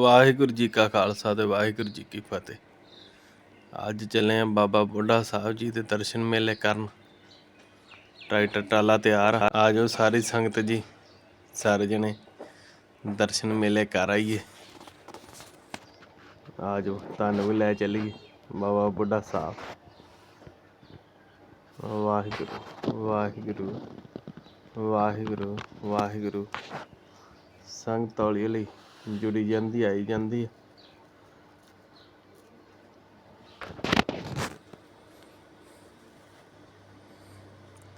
ਵਾਹਿਗੁਰੂ ਜੀ ਕਾ ਖਾਲਸਾ ਤੇ ਵਾਹਿਗੁਰੂ ਜੀ ਕੀ ਫਤਿਹ। ਅੱਜ ਚੱਲੇ ਆ ਬਾਬਾ ਬੁੱਢਾ ਸਾਹਿਬ ਜੀ ਦੇ ਦਰਸ਼ਨ ਮੇਲੇ ਕਰਨ। ਟਰੈਕਟਰ ਟਰਾਲਾ ਤਿਆਰ ਆ। ਆ ਜਾਓ ਸਾਰੀ ਸੰਗਤ ਜੀ, ਸਾਰੇ ਜਣੇ ਦਰਸ਼ਨ ਮੇਲੇ ਕਰ ਆਈਏ। ਆ ਜਾਓ, ਤੁਹਾਨੂੰ ਵੀ ਲੈ ਚੱਲੀਏ ਬਾਬਾ ਬੁੱਢਾ ਸਾਹਿਬ। ਵਾਹਿਗੁਰੂ ਵਾਹਿਗੁਰੂ ਵਾਹਿਗੁਰੂ ਵਾਹਿਗੁਰੂ। ਸੰਗਤ ਹੌਲੀ ਹੌਲੀ ਜੁੜੀ ਜਾਂਦੀ, ਆਈ ਜਾਂਦੀ ਹੈ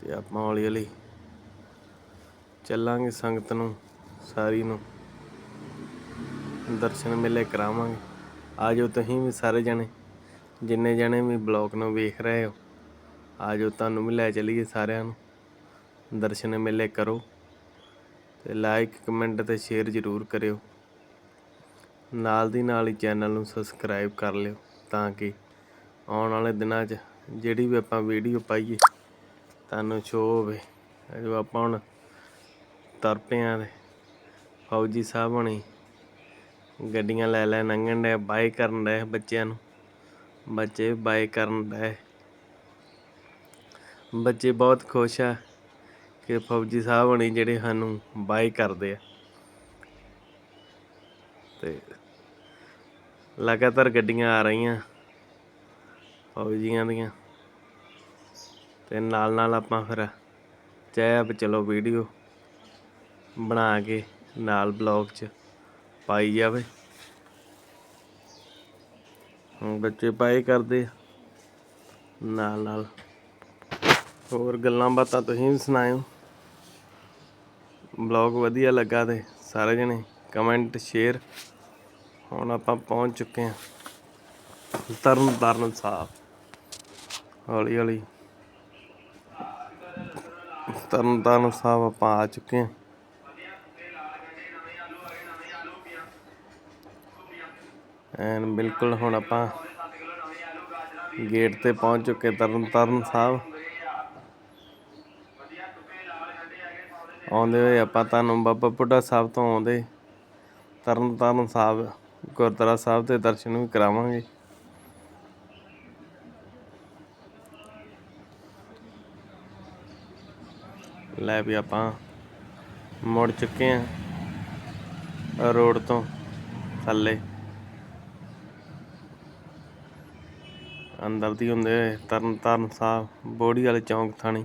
ਤੇ ਆਪਾਂ ਹੌਲੀ ਹੌਲੀ ਚੱਲਾਂਗੇ ਸੰਗਤ ਨੂੰ, ਸਾਰੀ ਨੂੰ। ਦਰਸ਼ਨ ਮੇਲੇ ਕਰਾਵਾਂਗੇ। ਆ ਜਾਓ ਤੁਸੀਂ ਵੀ ਸਾਰੇ ਜਣੇ, ਜਿੰਨੇ ਜਣੇ ਵੀ ਬਲੌਗ ਨੂੰ ਵੇਖ ਰਹੇ ਹੋ ਆ ਜਾਓ ਤੁਹਾਨੂੰ ਵੀ ਲੈ ਚਲੀਏ ਸਾਰਿਆਂ ਨੂੰ। ਦਰਸ਼ਨ ਮੇਲੇ ਕਰੋ ਤੇ ਲਾਈਕ ਕਮੈਂਟ ਤੇ ਸ਼ੇਅਰ ਜ਼ਰੂਰ ਕਰਿਓ। ਨਾਲ ਦੀ ਨਾਲ ਹੀ ਚੈਨਲ ਨੂੰ ਸਬਸਕ੍ਰਾਈਬ ਕਰ ਲਿਓ ਤਾਂ ਕਿ ਆਉਣ ਵਾਲੇ ਦਿਨਾਂ 'ਚ ਜਿਹੜੀ ਵੀ ਆਪਾਂ ਵੀਡੀਓ ਪਾਈਏ, ਤੁਹਾਨੂੰ ਸ਼ੋ ਹੋਵੇ। ਜੋ ਆਪਾਂ ਹੁਣ ਤੁਰ ਪਏ ਆਂ ਤੇ ਫੌਜੀ ਸਾਹਿਬ ਹੋਣੀ ਗੱਡੀਆਂ ਲੈ ਲੈ ਲੰਘਣ ਡਏ ਬਾਏ ਕਰਨ ਡਏ ਬੱਚਿਆਂ ਨੂੰ। ਬੱਚੇ ਬਾਏ ਕਰਨ ਡਏ। ਬੱਚੇ ਬਹੁਤ ਖੁਸ਼ ਆ ਕਿ ਫੌਜੀ ਸਾਹਿਬ ਹੋਣੀ ਜਿਹੜੇ ਸਾਨੂੰ ਬਾਏ ਕਰਦੇ ਆ ਤੇ ਲਗਾਤਾਰ ਗੱਡੀਆਂ ਆ ਰਹੀਆਂ। ਫੌਜੀਆਂ ਦੀਆਂ। ਤੇ ਨਾਲ ਨਾਲ ਆਪਾਂ ਫਿਰ ਚਾਹਿਆ ਵੀ ਚਲੋ ਵੀਡੀਓ ਬਣਾ ਕੇ ਨਾਲ ਬਲੌਗ 'ਚ ਪਾਈ ਜਾਵੇ। ਹੁਣ ਬੱਚੇ ਪਾਏ ਕਰਦੇ ਨਾਲ ਨਾਲ ਹੋਰ ਗੱਲਾਂ ਬਾਤਾਂ ਤੁਸੀਂ ਵੀ ਸੁਣਾਇਓ। ਬਲੌਗ ਵਧੀਆ ਲੱਗਾ ਤੇ ਸਾਰੇ ਜਣੇ ਕਮੈਂਟ ਸ਼ੇਅਰ ਹੁਣ ਆਪਾਂ ਪਹੁੰਚ ਚੁੱਕੇ ਹਾਂ ਤਰਨ ਤਾਰਨ ਸਾਹਿਬ। ਹੌਲੀ ਹੌਲੀ ਤਰਨ ਤਾਰਨ ਸਾਹਿਬ ਆਪਾਂ ਆ ਚੁੱਕੇ ਹਾਂ। ਐਨ ਬਿਲਕੁਲ ਹੁਣ ਆਪਾਂ ਗੇਟ ਤੇ ਪਹੁੰਚ ਚੁੱਕੇ ਤਰਨ ਤਾਰਨ ਸਾਹਿਬ। ਆਉਂਦੇ ਹੋਏ ਆਪਾਂ ਤੁਹਾਨੂੰ ਬਾਬਾ ਬੁੱਢਾ ਸਾਹਿਬ ਤੋਂ ਆਉਂਦੇ ਤਰਨ ਤਾਰਨ ਸਾਹਿਬ ਗੁਰਦੁਆਰਾ ਸਾਹਿਬ ਦੇ ਦਰਸ਼ਨ ਵੀ ਕਰਾਵਾਂਗੇ। ਲੈ ਵੀ ਆਪਾਂ ਮੁੜ ਚੁੱਕੇ ਹਾਂ ਰੋਡ ਤੋਂ ਥੱਲੇ। ਅੰਦਰ ਦੀ ਹੁੰਦੇ ਹੋਏ ਤਰਨ ਤਾਰਨ ਸਾਹਿਬ, ਬੋੜੀ ਵਾਲੇ ਚੌਂਕ ਥਾਣੀ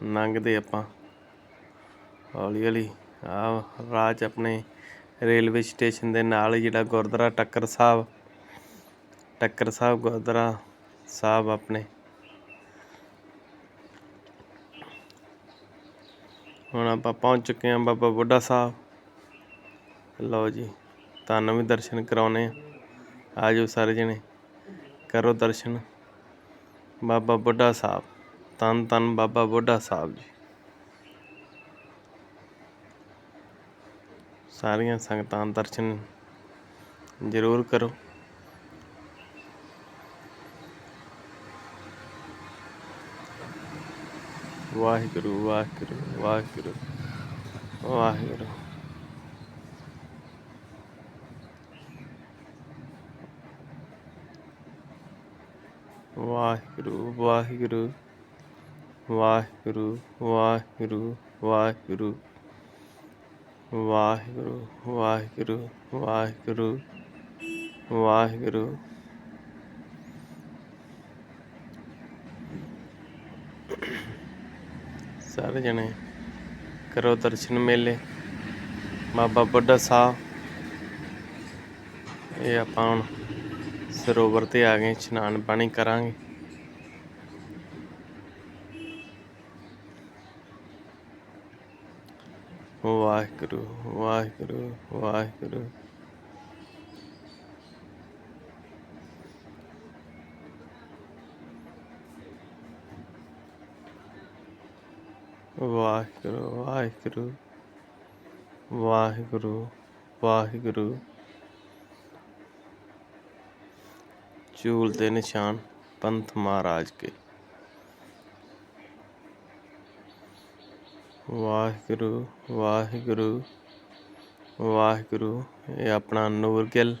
ਲੰਘਦੇ ਆਪਾਂ। ਹੌਲੀ ਹੌਲੀ ਆ ਰਾਹ ਆਪਣੇ ਰੇਲਵੇ ਸਟੇਸ਼ਨ ਦੇ ਨਾਲ ਹੀ ਜਿਹੜਾ ਗੁਰਦੁਆਰਾ ਟੱਕਰ ਸਾਹਿਬ ਟੱਕਰ ਸਾਹਿਬ ਗੁਰਦੁਆਰਾ ਸਾਹਿਬ ਆਪਣੇ। ਹੁਣ ਆਪਾਂ ਪਹੁੰਚ ਚੁੱਕੇ ਹਾਂ ਬਾਬਾ ਬੁੱਢਾ ਸਾਹਿਬ। ਲਓ ਜੀ, ਤੁਹਾਨੂੰ ਵੀ ਦਰਸ਼ਨ ਕਰਾਉਣੇ ਆ ਆ ਜਾਓ ਸਾਰੇ ਜਣੇ, ਕਰੋ ਦਰਸ਼ਨ। ਬਾਬਾ ਬੁੱਢਾ ਸਾਹਿਬ ਤਨ ਤਨ ਬਾਬਾ ਬੁੱਢਾ ਸਾਹਿਬ ਜੀ। ਸਾਰੀਆਂ ਸੰਗਤਾਂ ਦਰਸ਼ਨ ਜ਼ਰੂਰ ਕਰੋ। ਵਾਹਿਗੁਰੂ ਵਾਹਿਗੁਰੂ ਵਾਹਿਗੁਰੂ ਵਾਹਿਗੁਰੂ। ਵਾਹਿਗੁਰੂ ਵਾਹਿਗੁਰੂ ਵਾਹਿਗੁਰੂ ਵਾਹਿਗੁਰੂ ਵਾਹਿਗੁਰੂ। ਵਾਹਿਗੁਰੂ ਵਾਹਿਗੁਰੂ ਵਾਹਿਗੁਰੂ ਵਾਹਿਗੁਰੂ। ਸਾਰੇ ਜਣੇ ਕਰੋ ਦਰਸ਼ਨ ਮੇਲੇ। ਬਾਬਾ ਬੁੱਢਾ ਸਾਹਿਬ, ਇਹ ਆਪਾਂ ਹੁਣ ਸਰੋਵਰ ਤੇ ਆ ਗਏ, ਇਸ਼ਨਾਨ ਪਾਣੀ ਕਰਾਂਗੇ। ਵਾਹਿਗੁਰੂ ਵਾਹਿਗੁਰੂ ਵਾਹਿਗੁਰੂ। ਵਾਹਿਗੁਰੂ ਵਾਹਿਗੁਰੂ ਵਾਹਿਗੁਰੂ ਵਾਹਿਗੁਰੂ। ਚੂਲ ਦੇ ਨਿਸ਼ਾਨ ਪੰਥ ਮਹਾਰਾਜ ਕੇ। ਵਾਹਿਗੁਰੂ ਵਾਹਿਗੁਰੂ ਵਾਹਿਗੁਰੂ ਇਹ ਆਪਣਾ ਨੂਰ ਗਿੱਲ।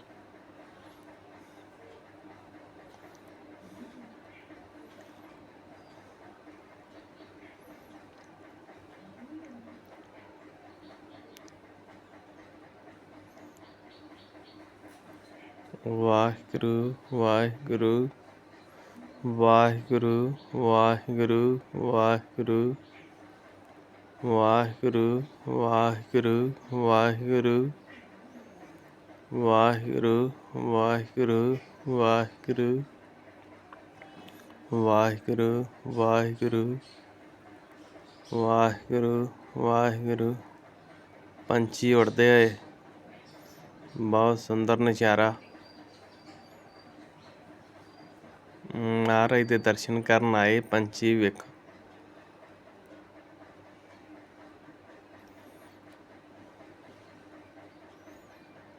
ਵਾਹਿਗੁਰੂ ਵਾਹਿਗੁਰੂ ਵਾਹਿਗੁਰੂ ਵਾਹਿਗੁਰੂ ਵਾਹਿਗੁਰੂ। ਵਾਹਿਗੁਰੂ ਵਾਹਿਗੁਰੂ ਵਾਹਿਗੁਰੂ। ਵਾਹਿਗੁਰੂ ਵਾਹਿਗੁਰੂ ਵਾਹਿਗੁਰੂ। ਵਾਹਿਗੁਰੂ ਵਾਹਿਗੁਰੂ। ਵਾਹਿਗੁਰੂ ਵਾਹਿਗੁਰੂ। ਪੰਛੀ ਉੜਦੇ ਹੋਏ। ਬਹੁਤ ਸੁੰਦਰ ਨਜ਼ਾਰਾ। ਮਹਾਰਾਜ ਦੇ ਦਰਸ਼ਨ ਕਰਨ ਆਏ ਪੰਛੀ ਵੇਖ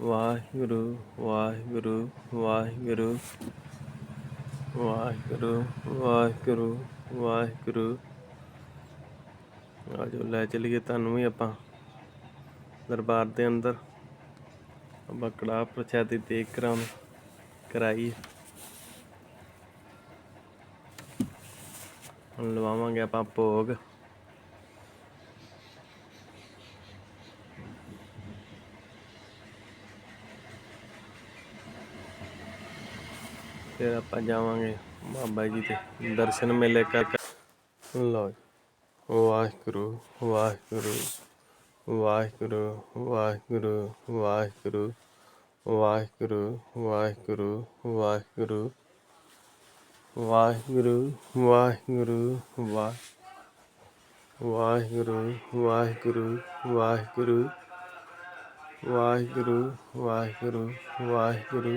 ਵਾਹਿਗੁਰੂ ਵਾਹਿਗੁਰੂ ਵਾਹਿਗੁਰੂ ਵਾਹਿਗੁਰੂ ਵਾਹਿਗੁਰੂ ਵਾਹਿਗੁਰੂ। ਆਜੋ ਲੈ ਚਲੀਏ ਤੁਹਾਨੂੰ ਵੀ ਆਪਾਂ ਦਰਬਾਰ ਦੇ ਅੰਦਰ। ਆਪਾਂ ਕੜਾਹ ਪ੍ਰਸ਼ਾਦੀ ਦੇਖ ਕਰਾਉਣ ਕਰਾਈ ਹੁਣ ਲਵਾਵਾਂਗੇ ਆਪਾਂ ਭੋਗ। ਫਿਰ ਆਪਾਂ ਜਾਵਾਂਗੇ ਬਾਬਾ ਜੀ ਦੇ ਦਰਸ਼ਨ ਮੇਲੇ ਕਰ ਲਓ ਵਾਹਿਗੁਰੂ ਵਾਹਿਗੁਰੂ ਵਾਹਿਗੁਰੂ ਵਾਹਿਗੁਰੂ ਵਾਹਿਗੁਰੂ ਵਾਹਿਗੁਰੂ ਵਾਹਿਗੁਰੂ ਵਾਹਿਗੁਰੂ ਵਾਹਿਗੁਰੂ ਵਾਹਿਗੁਰੂ ਵਾਹਿ ਵਾਹਿਗੁਰੂ ਵਾਹਿਗੁਰੂ ਵਾਹਿਗੁਰੂ ਵਾਹਿਗੁਰੂ ਵਾਹਿਗੁਰੂ ਵਾਹਿਗੁਰੂ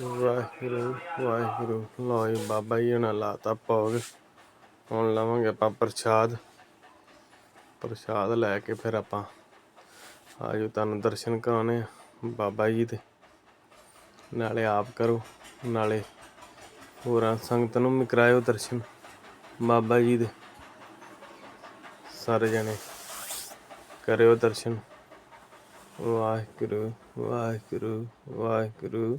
ਵਾਹਿਗੁਰੂ ਵਾਹਿਗੁਰੂ, ਲਓ ਜੀ, ਬਾਬਾ ਜੀ ਨੇ ਲਾਤਾ ਭੋਗ। ਹੁਣ ਲਵਾਂਗੇ ਆਪਾਂ ਪ੍ਰਸ਼ਾਦ। ਪ੍ਰਸ਼ਾਦ ਲੈ ਕੇ ਫਿਰ ਆਪਾਂ ਆਜੋ ਤੁਹਾਨੂੰ ਦਰਸ਼ਨ ਕਰਾਉਣੇ ਆ, ਬਾਬਾ ਜੀ ਦੇ। ਨਾਲੇ ਆਪ ਕਰੋ, ਨਾਲੇ ਹੋਰਾਂ ਸੰਗਤ ਨੂੰ ਵੀ ਕਰਾਇਓ ਦਰਸ਼ਨ, ਬਾਬਾ ਜੀ ਦੇ। ਸਾਰੇ ਜਣੇ ਕਰਿਓ ਦਰਸ਼ਨ। ਵਾਹਿਗੁਰੂ ਵਾਹਿਗੁਰੂ ਵਾਹਿਗੁਰੂ।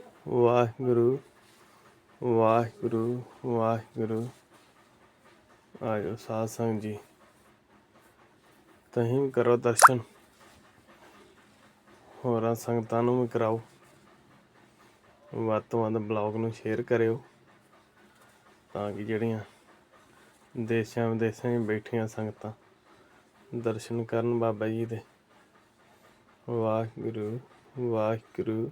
ਵਾਹਿਗੁਰੂ ਵਾਹਿਗੁਰੂ ਵਾਹਿਗੁਰੂ। ਆਇਓ ਸਾਧ ਸੰਗਤ ਜੀ। ਤੁਸੀਂ ਵੀ ਕਰੋ ਦਰਸ਼ਨ। ਹੋਰਾਂ ਸੰਗਤਾਂ ਨੂੰ ਵੀ ਕਰਾਓ। ਵੱਧ ਤੋਂ ਵੱਧ ਬਲੌਗ ਨੂੰ ਸ਼ੇਅਰ ਕਰਿਓ। ਤਾਂ ਕਿ ਜਿਹੜੀਆਂ ਦੇਸ਼ਾਂ ਵਿਦੇਸ਼ਾਂ 'ਚ ਬੈਠੀਆਂ ਸੰਗਤਾਂ ਦਰਸ਼ਨ ਕਰਨ ਬਾਬਾ ਜੀ ਦੇ। ਵਾਹਿਗੁਰੂ ਵਾਹਿਗੁਰੂ।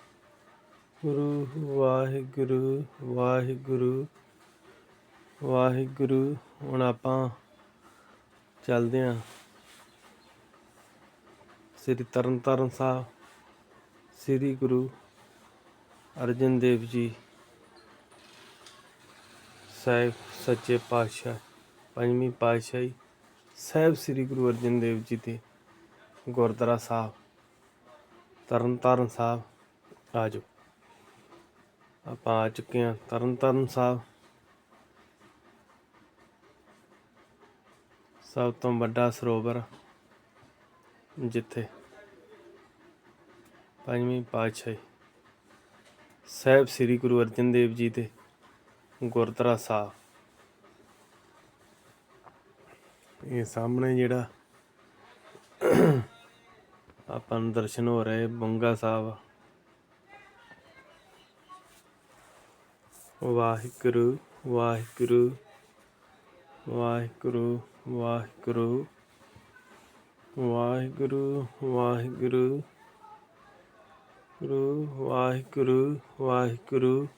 ਗੁਰੂ ਵਾਹਿਗੁਰੂ ਵਾਹਿਗੁਰੂ ਵਾਹਿਗੁਰੂ। ਹੁਣ ਆਪਾਂ ਚੱਲਦੇ ਆਂ ਸ੍ਰੀ ਤਰਨਤਾਰਨ ਸਾਹਿਬ, ਸ੍ਰੀ ਗੁਰੂ ਅਰਜਨ ਦੇਵ ਜੀ ਸਾਹਿਬ, ਸੱਚੇ ਪਾਤਸ਼ਾਹ, ਪੰਜਵੀਂ ਪਾਤਸ਼ਾਹੀ ਸਾਹਿਬ ਸ੍ਰੀ ਗੁਰੂ ਅਰਜਨ ਦੇਵ ਜੀ ਦੇ ਗੁਰਦੁਆਰਾ ਸਾਹਿਬ ਤਰਨਤਾਰਨ ਸਾਹਿਬ ਆਜੋ ਆਪਾਂ ਆ ਚੁੱਕੇ ਹਾਂ, ਤਰਨਤਾਰਨ ਸਾਹਿਬ। ਸਭ ਤੋਂ ਵੱਡਾ ਸਰੋਵਰ ਜਿੱਥੇ ਪੰਜਵੀਂ ਪਾਤਸ਼ਾਹੀ ਸਾਹਿਬ ਸ੍ਰੀ ਗੁਰੂ ਅਰਜਨ ਦੇਵ ਜੀ ਦੇ ਗੁਰਦੁਆਰਾ ਸਾਹਿਬ। ਇਹ ਸਾਹਮਣੇ ਜਿਹੜਾ ਆਪਾਂ ਨੂੰ ਦਰਸ਼ਨ ਹੋ ਰਹੇ, ਬੰਗਾ ਸਾਹਿਬ। ਵਾਹਿਗੁਰੂ ਵਾਹਿਗੁਰੂ ਵਾਹਿਗੁਰੂ ਵਾਹਿਗੁਰੂ ਵਾਹਿਗੁਰੂ ਵਾਹਿਗੁਰੂ ਗੁਰੂ ਵਾਹਿਗੁਰੂ ਵਾਹਿਗੁਰੂ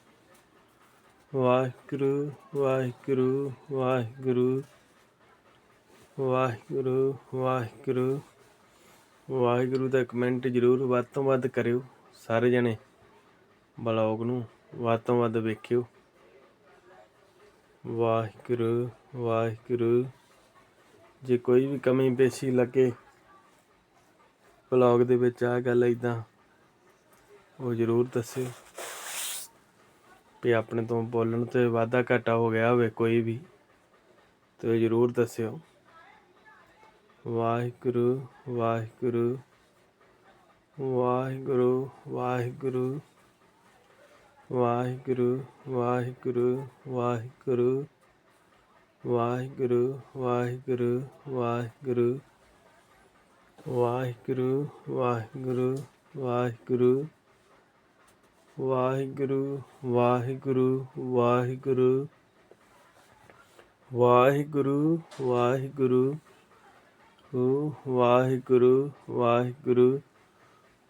ਵਾਹਿਗੁਰੂ ਵਾਹਿਗੁਰੂ ਵਾਹਿਗੁਰੂ ਵਾਹਿਗੁਰੂ ਵਾਹਿਗੁਰੂ ਵਾਹਿਗੁਰੂ ਦਾ ਕਮੈਂਟ ਜ਼ਰੂਰ ਵੱਧ ਤੋਂ ਵੱਧ ਕਰਿਓ ਸਾਰੇ ਜਣੇ ਬਲੌਗ ਨੂੰ ਵੱਧ ਤੋਂ ਵੱਧ ਵੇਖਿਓ। ਵਾਹਿਗੁਰੂ ਵਾਹਿਗੁਰੂ। ਜੇ ਕੋਈ ਵੀ ਕਮੀ ਪੇਸ਼ੀ ਲੱਗੇ ਬਲੌਗ ਦੇ ਵਿੱਚ ਆ ਗੱਲ ਇਦਾਂ ਉਹ ਜ਼ਰੂਰ ਦੱਸਿਓ। ਵੀ ਆਪਣੇ ਤੋਂ ਬੋਲਣ ਤੇ ਵਾਧਾ ਘਾਟਾ ਹੋ ਗਿਆ ਹੋਵੇ ਕੋਈ ਵੀ, ਤੇ ਜ਼ਰੂਰ ਦੱਸਿਓ। ਵਾਹਿਗੁਰੂ ਵਾਹਿਗੁਰੂ। ਵਾਹਿਗੁਰੂ ਵਾਹਿਗੁਰੂ। ਵਾਹਿਗੁਰੂ ਵਾਹਿਗੁਰੂ ਵਾਹਿਗੁਰੂ ਵਾਹਿਗੁਰੂ ਵਾਹਿਗੁਰੂ ਵਾਹਿਗੁਰੂ ਵਾਹਿਗੁਰੂ ਵਾਹਿਗੁਰੂ ਵਾਹਿਗੁਰੂ ਵਾਹਿਗੁਰੂ ਵਾਹਿਗੁਰੂ ਵਾਹਿਗੁਰੂ ਵਾਹਿਗੁਰੂ ਵਾਹਿਗੁਰੂ ਓ ਵਾਹਿਗੁਰੂ ਵਾਹਿਗੁਰੂ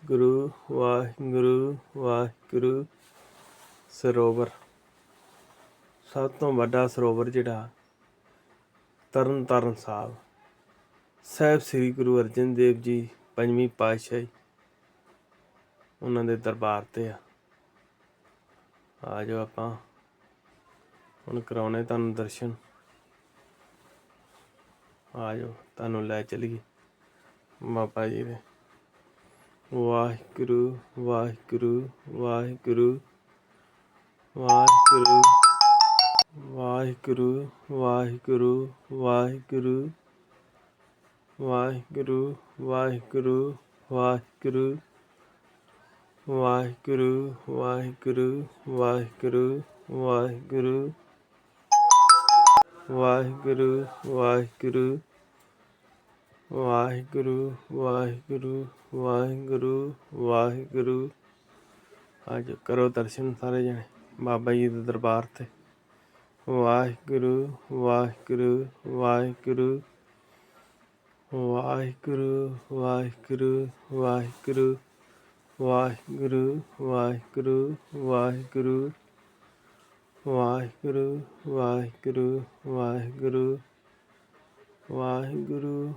ਗੁਰੂ ਵਾਹਿਗੁਰੂ ਵਾਹਿਗੁਰੂ ਸਰੋਵਰ। ਸਭ ਤੋਂ ਵੱਡਾ ਸਰੋਵਰ ਜਿਹੜਾ ਤਰਨ ਤਾਰਨ ਸਾਹਿਬ। ਸਾਹਿਬ ਸ੍ਰੀ ਗੁਰੂ ਅਰਜਨ ਦੇਵ ਜੀ ਪੰਜਵੀਂ ਪਾਤਸ਼ਾਹੀ ਉਹਨਾਂ ਦੇ ਦਰਬਾਰ ਤੇ ਆ। ਆ ਜਾਓ ਆਪਾਂ। ਹੁਣ ਕਰਾਉਣੇ ਤੁਹਾਨੂੰ ਦਰਸ਼ਨ। ਆ ਜਾਓ, ਤੁਹਾਨੂੰ ਲੈ ਚਲੀਏ। ਬਾਬਾ ਜੀ ਦੇ। ਵਾਹਿਗੁਰੂ ਵਾਹਿਗੁਰੂ ਵਾਹਿਗੁਰੂ। ਵਾਹਿਗੁਰੂ ਵਾਹਿਗੁਰੂ ਵਾਹਿਗੁਰੂ ਵਾਹਿਗੁਰੂ ਵਾਹਿਗੁਰੂ ਵਾਹਿਗੁਰੂ ਵਾਹਿਗੁਰੂ ਵਾਹਿਗੁਰੂ ਵਾਹਿਗੁਰੂ ਵਾਹਿਗੁਰੂ ਵਾਹਿਗੁਰੂ ਵਾਹਿਗੁਰੂ ਵਾਹਿਗੁਰੂ ਵਾਹਿਗੁਰੂ ਵਾਹਿਗੁਰੂ ਵਾਹਿਗੁਰੂ ਵਾਹਿਗੁਰੂ ਅੱਜ ਕਰੋ ਦਰਸ਼ਨ ਸਾਰੇ ਜਣੇ ਬਾਬਾ ਜੀ ਦੇ ਦਰਬਾਰ ਤੇ ਵਾਹਿਗੁਰੂ ਵਾਹਿਗੁਰੂ ਵਾਹਿਗੁਰੂ ਵਾਹਿਗੁਰੂ ਵਾਹਿਗੁਰੂ ਵਾਹਿਗੁਰੂ ਵਾਹਿਗੁਰੂ ਵਾਹਿਗੁਰੂ ਵਾਹਿਗੁਰੂ ਵਾਹਿਗੁਰੂ ਵਾਹਿਗੁਰੂ ਵਾਹਿਗੁਰੂ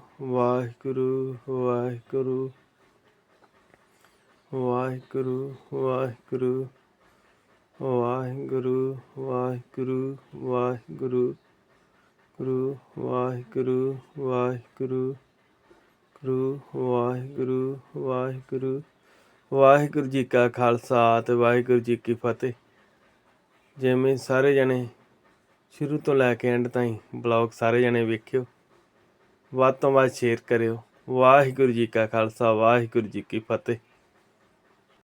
ਵਾਹਿਗੁਰੂ ਵਾਹਿਗੁਰੂ ਵਾਹਿਗੁਰੂ ਵਾਹਿਗੁਰੂ ਵਾਹਿਗੁਰੂ ਵਾਹਿਗੁਰੂ ਵਾਹਿਗੁਰੂ ਵਾਹਿਗੁਰੂ, ਗੁਰੂ ਵਾਹਿਗੁਰੂ ਵਾਹਿਗੁਰੂ, ਗੁਰੂ ਵਾਹਿਗੁਰੂ ਵਾਹਿਗੁਰੂ। ਵਾਹਿਗੁਰੂ ਜੀ ਕਾ ਖਾਲਸਾ ਤੇ ਵਾਹਿਗੁਰੂ ਜੀ ਕੀ ਫਤਿਹ। ਜਿਵੇਂ ਸਾਰੇ ਜਣੇ ਸ਼ੁਰੂ ਤੋਂ ਲੈ ਕੇ ਐਂਡ ਤਾਈਂ ਬਲੌਗ ਸਾਰੇ ਜਣੇ ਵੇਖਿਓ। ਵੱਧ ਤੋਂ ਵੱਧ ਸ਼ੇਅਰ ਕਰਿਓ। ਵਾਹਿਗੁਰੂ ਜੀ ਕਾ ਖਾਲਸਾ, ਵਾਹਿਗੁਰੂ ਜੀ ਕੀ ਫਤਿਹ।